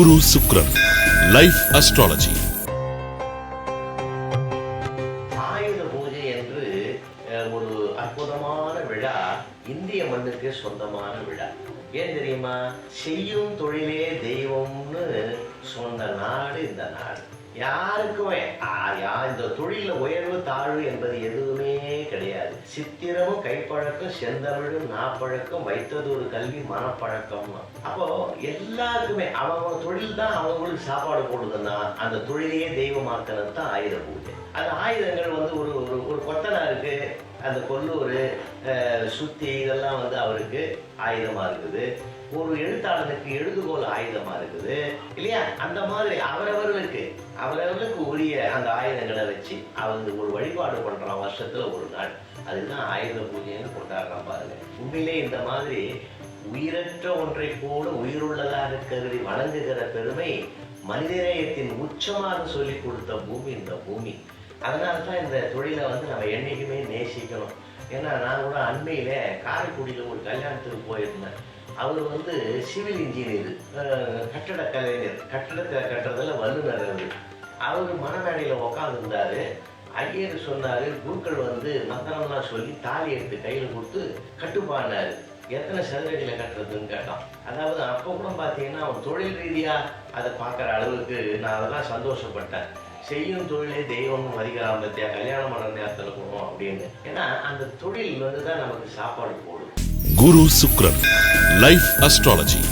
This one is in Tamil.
குரு சுக்ரன் லைஃப் அஸ்ட்ராலஜி ஆயுத பூஜை என்று ஒரு அற்புதமான விழா இந்திய மண்ணுக்கு சொந்தமான விழா. ஏன் தெரியுமா? செய்யும் தொழிலே தெய்வம்னு சொன்ன நாடு இந்த நாடு. யாருக்குமே இந்த தொழில உயர்வு தாழ்வு என்பது எதுவுமே கிடையாது. சித்திரமும் கைப்பழக்கம் செந்தமிழும் நாப்பழக்கம் வைத்தது ஒரு கல்வி மனப்பழக்கம். அப்போ எல்லாருக்குமே அவங்க தொழில் தான் அவங்களுக்கு சாப்பாடு போடுதுன்னா அந்த தொழிலையே தெய்வமாக்கிறது தான் ஆயுத பூஜை. அந்த ஆயுதங்கள் வந்து ஒரு ஒரு ஒரு அந்த கொல்லூர் சுத்தி இதெல்லாம் வந்து அவருக்கு ஆயுதமா இருக்குது. ஒரு எழுத்தாளனுக்கு எழுதுகோல் ஆயுதமா இருக்குது. இல்லையா? அந்த மாதிரி அவரவர்களுக்கு அவரவர்களுக்கு உரிய அந்த ஆயுதங்களை வச்சு அவங்க ஒரு வழிபாடு பண்றான் வருஷத்துல ஒரு நாள். அதுதான் ஆயுத பூஜைன்னு கொண்டாடுறான் பாருங்க. உண்மையிலே இந்த மாதிரி உயிரற்ற ஒன்றை கூட உயிருள்ளதாக கருதி வணங்குகிற பெருமை மனிதநேயத்தின் உச்சமாக சொல்லி கொடுத்த பூமி இந்த பூமி. அதனால தான் இந்த தொழிலை வந்து நம்ம என்னைக்குமே நேசிக்கணும். ஏன்னா நான் கூட அண்மையில் காரைக்குடியில் ஒரு கல்யாணத்துக்கு போயிருந்தேன். அவர் வந்து சிவில் இன்ஜினியர் கட்டட கலைஞர். கட்டடத்தை கட்டுறதில் வல்லுநர் அவர். அவர் மனமேடையில் உட்காந்துருந்தாரு ஐயர் சொன்னார் குருக்கள் வந்து மந்திரம்லாம் சொல்லி தாலி எடுத்து கையில் கொடுத்து கட்டுப்பாடினாரு. எத்தனை சதுரடியில் கட்டுறதுன்னு கேட்டான். அதாவது அப்போ கூட பார்த்தீங்கன்னா அவன் தொழில் ரீதியாக அதை பார்க்குற அளவுக்கு நான் அதெல்லாம் சந்தோஷப்பட்டேன். செய்யும் தொழிலே தெய்வம் மதிக்கலாம் பத்தியா கல்யாணம் பண்ண நேரத்தில் போகணும் அப்படின்னு. ஏன்னா அந்த தொழில் வந்து தான் நமக்கு சாப்பாடு போடும் குரு சுக்ரன் லைஃப் அஸ்ட்ராலஜி